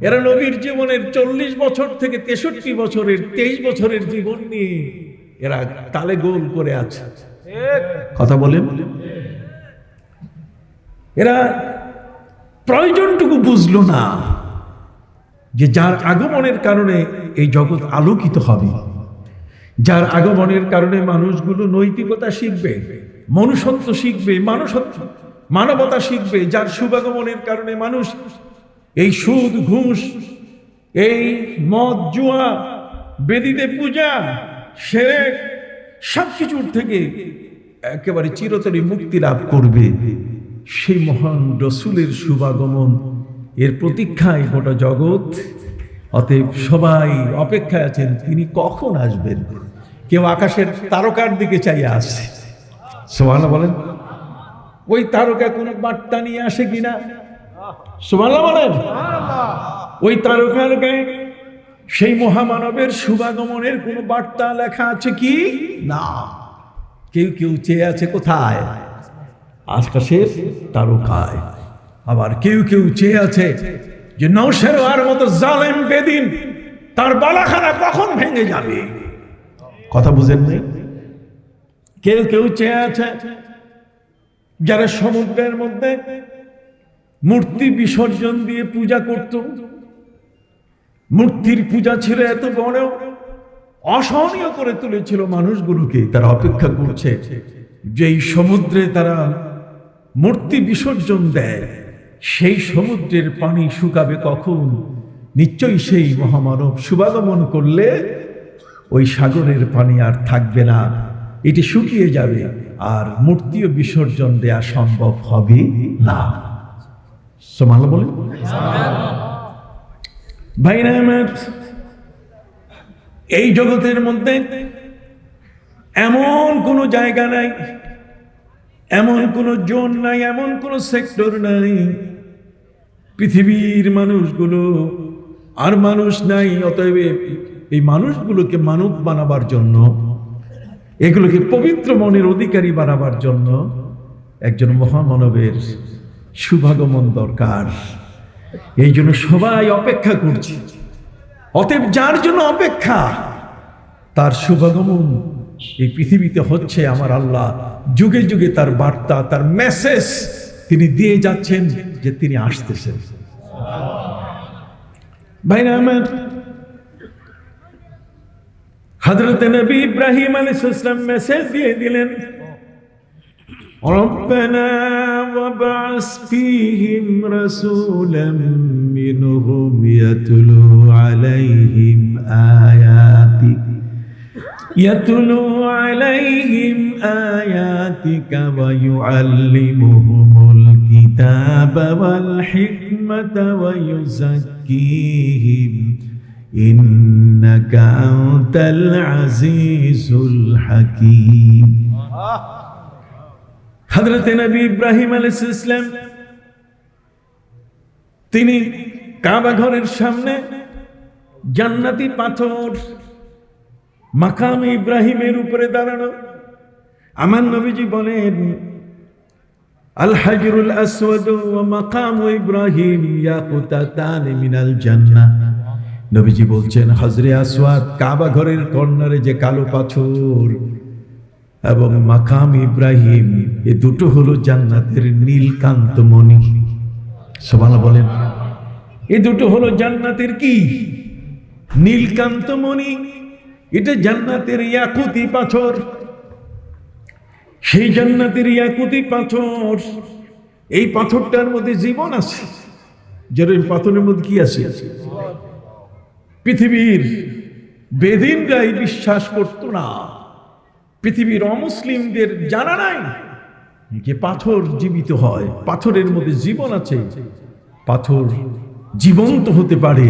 এরা নবীর জীবনের চল্লিশ বছর থেকে তেষট্টি বছরের তেইশ বছরের জীবন নিয়ে এরা তালে গোল করে আছে। কথা বলেন? এরা প্রয়োজনটুকু বুঝলো না যে যার আগমনের কারণে এই জগৎ আলোকিত হবে। যার আগমনের কারণে মানুষগুলো নৈতিকতা শিখবে, মনুষ্যত্ব শিখবে, মানুষত্ব, মানবতা শিখবে, যার শুভাগমনের কারণে মানুষ এই সুদ ঘুষ এই মদ জুয়া বেদিতে পূজা সেরে সব কিছুর থেকে একেবারে চিরতরে মুক্তি লাভ করবে সেই মহান রসুলের শুভাগমন। এর প্রতীক্ষায় গোটা জগৎ অতএব সবাই অপেক্ষায় আছেন তিনি কখন আসবেন? কেউ আকাশের তারকার দিকে চাইয়ে আসে সোমানা বলেন। ওই তারকা কোনো বার্তা নিয়ে আসে কিনা? সোমানা বলেন। ওই তারকার গায়ে সেই মহামানবের শুভাগমনের কোনো বার্তা লেখা আছে কি? না। কেউ কেউ চেয়ে আছে কোথায়? আকাশের তারকায়। আবার কেউ কেউ চেয়ে আছে যে নৌসের আর মতো জালেম বেদিন তার বালাখানা কখন ভেঙে যাবে? কথা বুঝেন নেই? কেউ কেউ চেয়ে আছে যারা সমুদ্রের মধ্যে মূর্তি বিসর্জন দিয়ে পূজা করত। মূর্তির পূজা ছিল এত বড়, অসহনীয় করে তুলেছিল মানুষগুলোকে, তারা অপেক্ষা করছে যে সমুদ্রে তারা মূর্তি বিসর্জন দেয়, সেই সমুদ্রের পানি শুকাবে কখন? নিশ্চয়ই সেই মহামানব শুভাগমন করলে ওই সাগরের পানি আর থাকবে না, এটি শুকিয়ে যাবে, আর মূর্তিও বিসর্জন দেয়া সম্ভব হবে না। সোমাল বলে আমার এই জগতের মধ্যে এমন কোনো জায়গা নাই, এমন কোনো জোন নাই, এমন কোনো সেক্টর নাই। পৃথিবীর মানুষগুলো আর মানুষ নাই, অতএব এই মানুষগুলোকে মানব বানাবার জন্য, এগুলোকে পবিত্র মনের অধিকারী বানাবার জন্য একজন মহামানবের শুভাগমন দরকার। এই জন্য সবাই অপেক্ষা করছে। অতএব যার জন্য অপেক্ষা, তার শুভাগমন এই পৃথিবীতে হচ্ছে আমার আল্লাহ। যুগে যুগে তার বার্তা, তার মেসেজ তিনি দিয়ে যাচ্ছেন যে তিনি আসতেছেন। ভাই আমার হাজরত নবী ইব্রাহিম আলী ইসলাম মেসেজ দিয়ে দিলেন وابعث فيهم رسولا منهم يتلو عليهم آياتك يتلو عليهم آياتك ويعلمهم الكتاب والحكمة ويزكيهم. إنك أنت العزيز الحكيم. নবী ইব্রাহিম আলাইসালাম তিনি কাবা ঘরের সামনে জান্নাতি পাথর মাকাম ইব্রাহিমের উপরে দাঁড়ানো। আমার নবীজি বলেন, আল আসওয়াদ ওয়া মাকাম ইব্রাহিম ইয়াকুতাতান মিনাল জান্নাহ। নবীজি বলছেন হজরে আসওয়াদ কাবা ঘরের কর্নারে যে কালো পাথর এবং মাকাম ইব্রাহিম, এ দুটো হলো জান্নাতের নীলকান্ত মণি সবালা বলেন, এ দুটো হলো জান্নাতের কি? নীলকান্ত মণি এটা জান্নাতের ইয়াকুতি পাথর। সেই জান্নাতের ইয়াকুতি পাথর, এই পাথরটার মধ্যে জীবন আছে। যেন এই পাথরের মধ্যে কি আছে? পৃথিবীর বেদিনরাই বিশ্বাস করতো না। পৃথিবীর অমুসলিমদের জানা নাই যে পাথর জীবিত হয়। পাথরের মধ্যে জীবন আছে। পাথর জীবন্ত হতে পারে।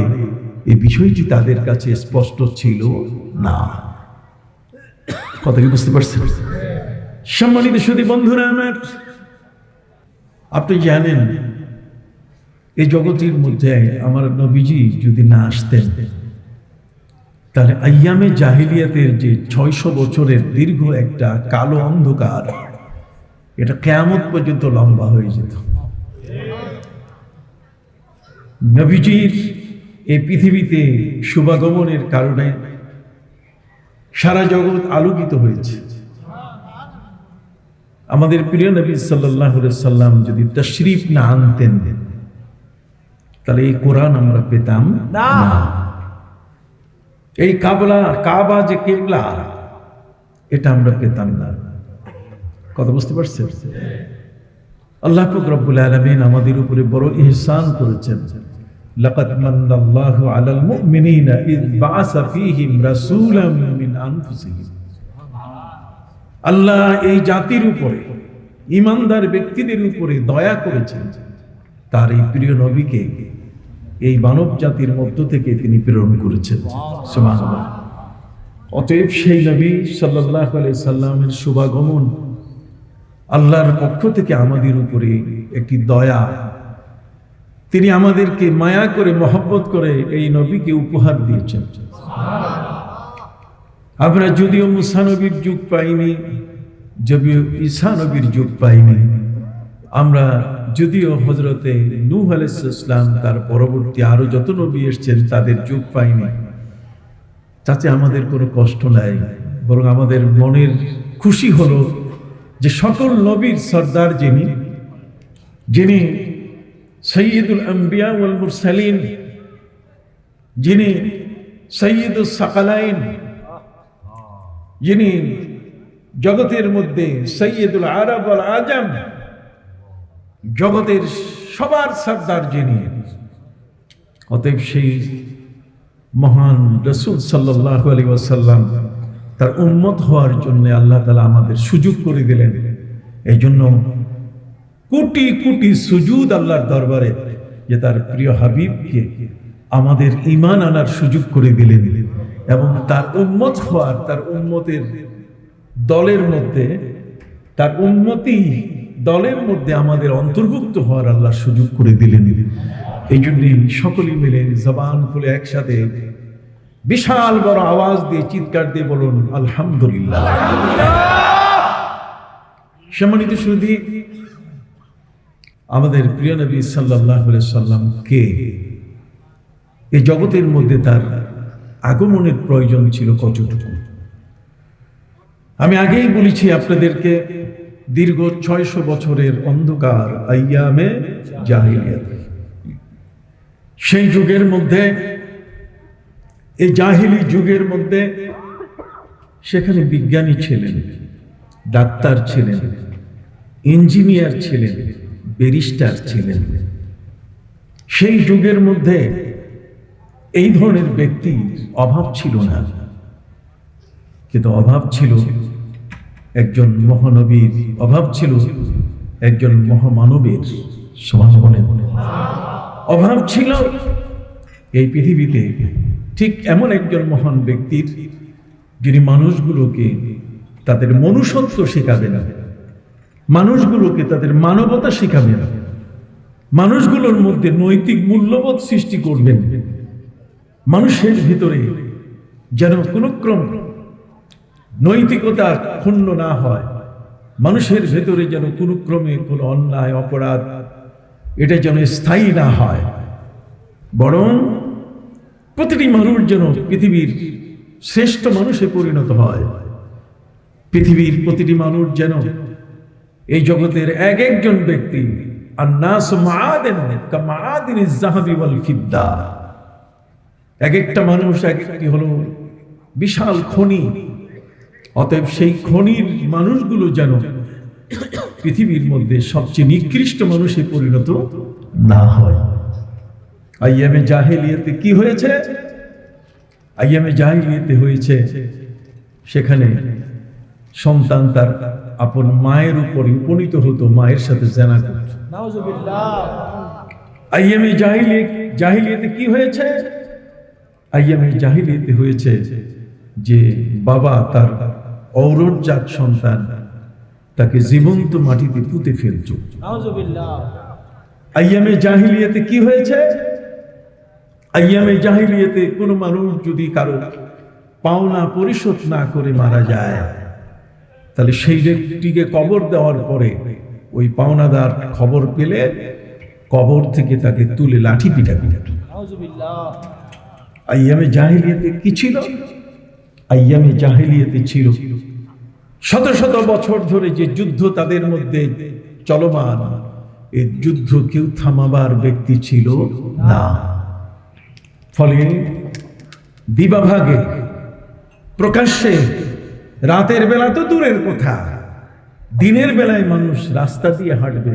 এই বিষয়টি তাদের কাছে স্পষ্ট ছিল না? কথা কি বুঝতে পারছেন? সম্মানিত সুদী বন্ধুরা আমার, আপনি জানেন এই জগতের মধ্যে আমার নবীজি যদি না আসতেন তাহলে আয়ামে জাহিলিয়াতের যে ছয়শো বছরের দীর্ঘ একটা কালো অন্ধকার, এটা কেয়ামত পর্যন্ত লম্বা হয়ে যেত। নবীজির এই পৃথিবীতে শুভাগমনের কারণে সারা জগৎ আলোকিত হয়েছে। আমাদের প্রিয় নবী সাল্লাহ সাল্লাম যদি তশরিফ না আনতেন, তাহলে এই কোরআন আমরা পেতাম না। এই কাবলা, কাবা যে কেবলা, এটা আমরা পেতাম না। কথা বুঝতে পারছেন? আল্লাহ রব্বুল আলামিন আমাদের উপরে বড় ইহসান করেছেন। লাকাদ মান্নাল্লাহু আলাল মুমিনিনা ইয বাআসা ফীহিম রাসূলাম মিন আনফুসিহিম। আল্লাহ এই জাতির উপরে ইমানদার ব্যক্তিদের উপরে দয়া করেছেন। তার এই প্রিয় নবীকে এই মানব জাতির মধ্য থেকে তিনি প্রেরণ করেছেন। অতএব সেই নবী আলাইহি সাল্লামের শুভাগমন আল্লাহর পক্ষ থেকে আমাদের উপরে একটি দয়া। তিনি আমাদেরকে মায়া করে, মহব্বত করে এই নবীকে উপহার দিয়েছেন। আমরা যদিও মুসানবীর যুগ পাইনি, যদিও ঈসা নবীর যুগ পাইনি আমরা যদিও হজরতে নূহ আলাইসালাম তার পরবর্তী আরও যত নবী এসছেন তাদের যুগ পাইনি, তাতে আমাদের কোনো কষ্ট নাই, বরং আমাদের মনের খুশি হলো যে সকল নবীর সর্দার যিনি যিনি সৈয়দুল আম্বিয়া ওয়াল মুরসালিন, যিনি সৈয়দুল সাকালাইন, যিনি জগতের মধ্যে সৈয়দুল আরব আল আজম জগতের সবার সর্দার যিনি, অতএব সেই মহান রসুল সাল্লাহ আলী ওয়াসাল্লাম তার উন্মত হওয়ার জন্য আল্লাহ তালা আমাদের সুযোগ করে দিলেন। এই জন্য কোটি কোটি সুজুদ আল্লাহর দরবারে যে তার প্রিয় হাবিবকে আমাদের ইমান আনার সুযোগ করে দিলেন এবং তার উন্মত হওয়ার, তার উন্মতের দলের মধ্যে তার উন্নতি দলের মধ্যে আমাদের অন্তর্ভুক্ত হওয়ার আল্লাহ সুযোগ করে দিলেন। এই জন্যই সকলেই মিলে জবান খুলে একসাথে বিশাল বড় আওয়াজ দিয়ে চিৎকার দিয়ে বলুন, আলহামদুলিল্লাহ। সম্মানিত সুদী আমাদের প্রিয় নবী সাল্লাহ সাল্লাম কে? এই জগতের মধ্যে তার আগমনের প্রয়োজন ছিল কতটুকু? আমি আগেই বলেছি আপনাদেরকে দীর্ঘ ছয়শো বছরের অন্ধকার জাহিলিয়াত। সেই যুগের মধ্যে, এই জাহিলি যুগের মধ্যে সেখানে বিজ্ঞানী ছিলেন, ডাক্তার ছিলেন, ইঞ্জিনিয়ার ছিলেন, ব্যারিস্টার ছিলেন। সেই যুগের মধ্যে এই ধরনের ব্যক্তির অভাব ছিল না। কিন্তু অভাব ছিল একজন মহানবীর অভাব ছিল, একজন মহামানবের সমাজ বলেন অভাব ছিল এই পৃথিবীতে ঠিক এমন একজন মহান ব্যক্তির, যিনি মানুষগুলোকে তাদের মনুষ্যত্ব শেখাবেন মানুষগুলোকে তাদের মানবতা শেখাবেন মানুষগুলোর মধ্যে নৈতিক মূল্যবোধ সৃষ্টি করবেন। মানুষের ভিতরে যেন কোনো ক্রম নৈতিকতা ক্ষুণ্ণ না হয়। মানুষের ভেতরে যেন কোনো ক্রমে কোনো অন্যায়, অপরাধ, এটা যেন স্থায়ী না হয়। বরং প্রতিটি মানুষ যেন পৃথিবীর শ্রেষ্ঠ মানুষে পরিণত হয়। পৃথিবীর প্রতিটি মানুষ যেন এই জগতের এক একজন ব্যক্তি ফিদ্দা। এক একটা মানুষ এক একটি হলো বিশাল খনি অতএব সেই খনির মানুষগুলো যেন পৃথিবীর মধ্যে সবচেয়ে নিকৃষ্ট মানুষে পরিণত না হয়। আইয়ামে জাহেলিয়াতে কি হয়েছে? আইয়ামে জাহেলিয়াতে হয়েছে সেখানে সন্তান তার আপন মায়ের উপরে উপনীত হতো, মায়ের সাথে জানা করত। আইয়ামে জাহিলিয়ে, জাহিলিয়াতে কি হয়েছে? আইয়ামে জাহিলিয়াতে হয়েছে যে বাবা তার ঔরজাত সন্তান তাকে জীবন্ত মাটিতে পুঁতে ফেলত। আইয়ামে জাহিলিয়াতে কি হয়েছে? আইয়ামে জাহিলিয়াতে কোনো মানুষ যদি কারও পাওনা পরিশোধ না করে মারা যায় তাহলে সেই ব্যক্তিকে কবর দেওয়ার পরে ওই পাওনাদার খবর পেলে কবর থেকে তাকে তুলে লাঠি পিটা পিটা আইয়ামে জাহিলিয়াতে কি ছিল? আইয়ামে জাহিলিয়াতে ছিল। শত শত বছর ধরে যে যুদ্ধ তাদের মধ্যে চলমান এই যুদ্ধ কেউ থামাবার ব্যক্তি ছিল না। ফলে দিবাভাগে, প্রকাশ্যে, রাতের বেলা তো দূরের কথা, দিনের বেলায় মানুষ রাস্তা দিয়ে হাঁটবে,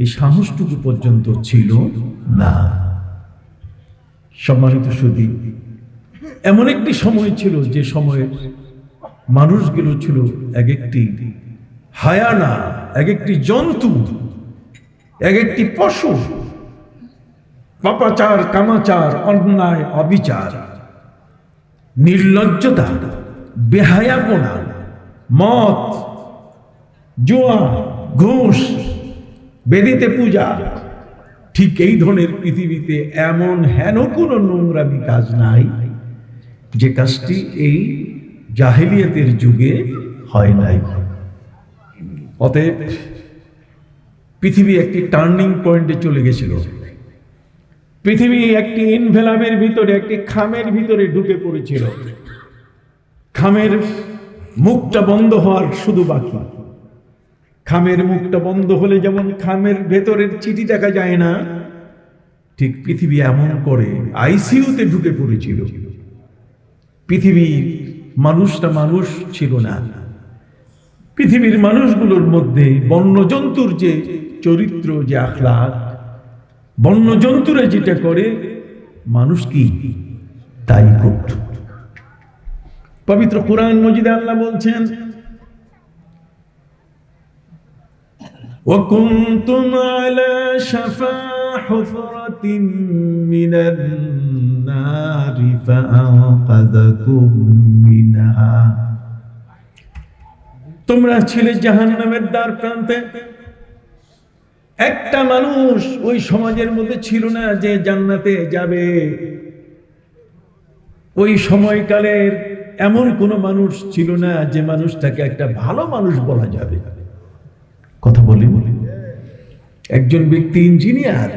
এই সাহসটুকু পর্যন্ত ছিল না। সম্মানিত সুদী এমন একটি সময় ছিল যে সময়ে মানুষগুলো ছিল এক একটি হায়ানা, এক একটি জন্তু, এক একটি পশু। পাপাচার, কামাচার, অন্যায়, অবিচার, নির্লজ্জতা, বেহায়াপনা, মদ, জুয়া, ঘোষ, বেদিতে পূজা। ঠিক এই ধরনের পৃথিবীতে এমন হেন কোনো নোংরামি কাজ নাই। যে কাজটি এই জাহেলিয়াতের যুগে হয় নাই। অতএব পৃথিবী একটি টার্নিং পয়েন্টে চলে গেছিল। পৃথিবী একটি ইনভেলামের ভিতরে, একটি খামের ভিতরে ঢুকে পড়েছিল। খামের মুখটা বন্ধ হওয়ার শুধু বাকি। খামের মুখটা বন্ধ হলে যেমন খামের ভেতরের চিঠি দেখা যায় না, ঠিক পৃথিবী এমন করে আইসিইউতে ঢুকে পড়েছিল। পৃথিবীর মানুষটা মানুষ ছিল না পৃথিবীর মানুষগুলোর মধ্যে বন্যজন্তুর যে চরিত্র যে আখলাক বন্যজন্তুরা যেটা করে মানুষ কি তাই করত পবিত্র কোরআন মজিদে আল্লাহ বলছেন وكنتم على شفا حفرة من النار فأنقذكم منها তোমরা ছিলে জাহান্নামের দ্বার প্রান্তে একটা মানুষ ওই সমাজের মধ্যে ছিল না যে জান্নাতে যাবে ওই সময়কালের এমন কোনো মানুষ ছিল না যে মানুষটাকে একটা ভালো মানুষ বলা যাবে কথা বলি বলি একজন ব্যক্তি ইঞ্জিনিয়ার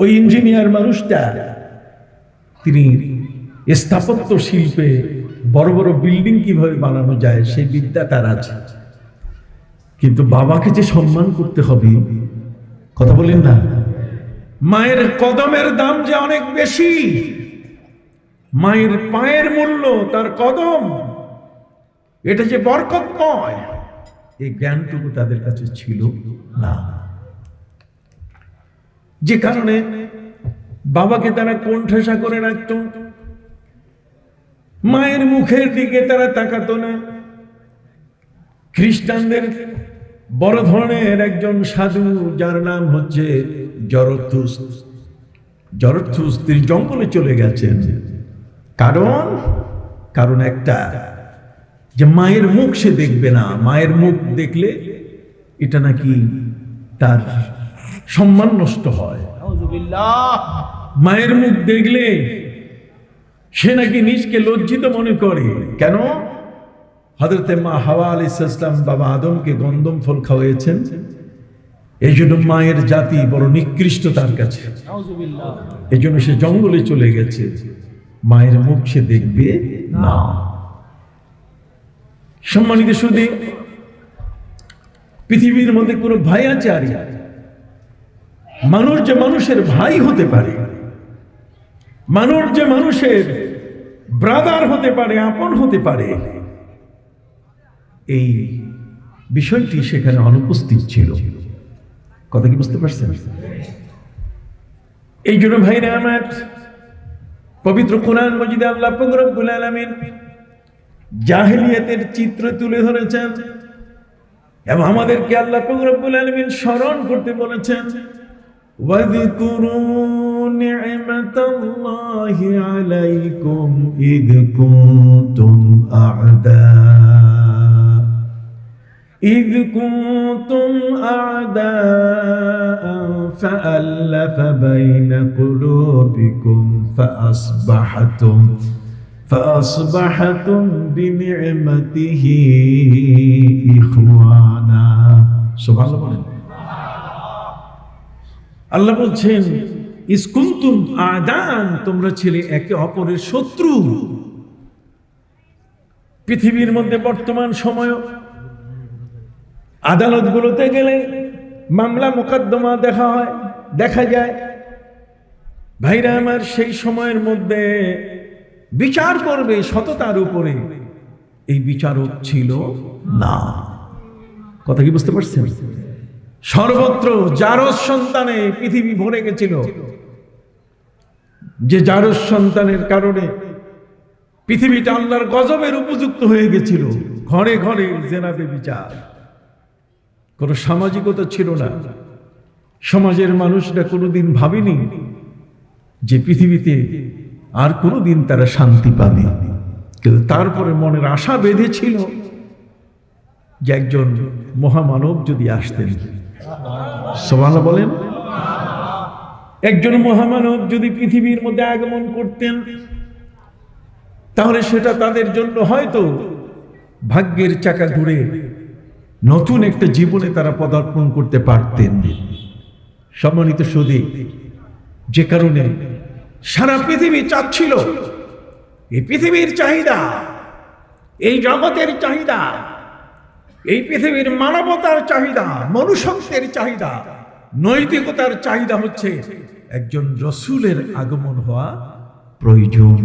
ওই ইঞ্জিনিয়ার মানুষটা, তিনি স্থাপত্য শিল্পে বড় বড় বিল্ডিং কীভাবে বানানো যায়, সেই বিদ্যা তার আছে। কিন্তু বাবাকে যে সম্মান করতে হবে, কথা বলেন না। মায়ের কদমের দাম যে অনেক বেশি, মায়ের পায়ের মূল্য তার কদম, এটা যে বরকত বরকতময়, এই জ্ঞানটুকু তাদের কাছে ছিল না। যে কারণে বাবাকে তারা কোণঠাসা করে রাখত। মায়ের মুখের দিকে তারা তাকাতো না। খ্রিস্টানদের বড় ধরনের একজন সাধু, যার নাম হচ্ছে জরথুস। জরথুস তিনি জঙ্গলে চলে গেছেন। কারণ কারণ একটা, যে মায়ের মুখ সে দেখবে না। মায়ের মুখ দেখলে এটা নাকি তার সম্মান নষ্ট হয়। মায়ের মুখ দেখলে সে নাকি নিজকে লজ্জিত মনে করে। কেন? হজরতে মা হাওয়া আলী ইসলাম বাবা আদমকে গন্দম ফল খাওয়াইছেন এই জন্য মায়ের জাতি বড় নিকৃষ্ট তার কাছে। এই জন্য সে জঙ্গলে চলে গেছে। মায়ের মুখ সে দেখবে না। সম্মানিত শুধু পৃথিবীর মধ্যে কোনো ভাইয়াচারী মানুষ যে মানুষের ভাই হতে পারে, মানুষ যে মানুষের ব্রাদার হতে পারে, আপন হতে পারে, এই বিষয়টি সেখানে অনুপস্থিত ছিল। কথা কি বুঝতে পারছেন? এই জন্য ভাইরা আমার পবিত্র কোরআন মজিদে আল্লাহ রব্বুল আলামিন জাহেলিয়াতের চিত্র তুলে ধরেছেন এবং আমাদেরকে আল্লাহ রব্বুল আলামিন স্মরণ করতে বলেছেন। واذكروا نعمة الله عليكم إذ كنتم أعداء إذ كنتم أعداء فألف بين قلوبكم فأصبحتم فأصبحتم بنعمته إخوانا سبحان الله আল্লাহ বলছেন ইসকুন্তুম আদান, তোমরা ছেলে একে অপরের শত্রু। পৃথিবীর মধ্যে বর্তমান সময়, আদালতগুলোতে গেলে মামলা মোকদ্দমা দেখা হয়, দেখা যায়। ভাইরা আমার, সেই সময়ের মধ্যে বিচার করবে সততার উপরে। এই বিচারক ছিল না। কথা কি বুঝতে পারছেন? সর্বত্র জারস সন্তানে পৃথিবী ভরে গেছিল। যে জারস সন্তানের কারণে পৃথিবীটা আল্লাহর গজবের উপযুক্ত হয়ে গেছিল। ঘরে ঘরে জেনাবে বিচার। কোনো সামাজিকতা ছিল না। সমাজের মানুষরা কোনোদিন ভাবেনি যে পৃথিবীতে আর কোনোদিন তারা শান্তি পাবে। কিন্তু তারপরে মনের আশা বেঁধেছিল। যে একজন মহামানব যদি আসতেন। সোমানা বলেন। একজন মহামানব যদি পৃথিবীর মধ্যে আগমন করতেন, তাহলে সেটা তাদের জন্য হয়তো ভাগ্যের চাকা ঘুরে নতুন একটা জীবনে তারা পদার্পণ করতে পারতেন। সম্মানিত সুদী যে কারণে সারা পৃথিবী চাচ্ছিল এই পৃথিবীর চাহিদা, এই জগতের চাহিদা এই পৃথিবীর মানবতার চাহিদা, মনুষ্যত্বের চাহিদা, নৈতিকতার চাহিদা হচ্ছে একজন রসুলের আগমন হওয়া প্রয়োজন।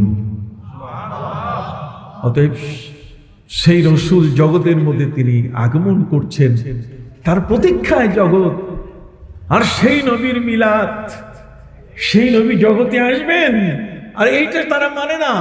অতএব সেই রসুল জগতের মধ্যে তিনি আগমন করছেন, তার প্রতীক্ষায় জগৎ। আর সেই নবীর মিলাদ, সেই নবী জগতে আসবেন, আর এইটা তারা মানে না।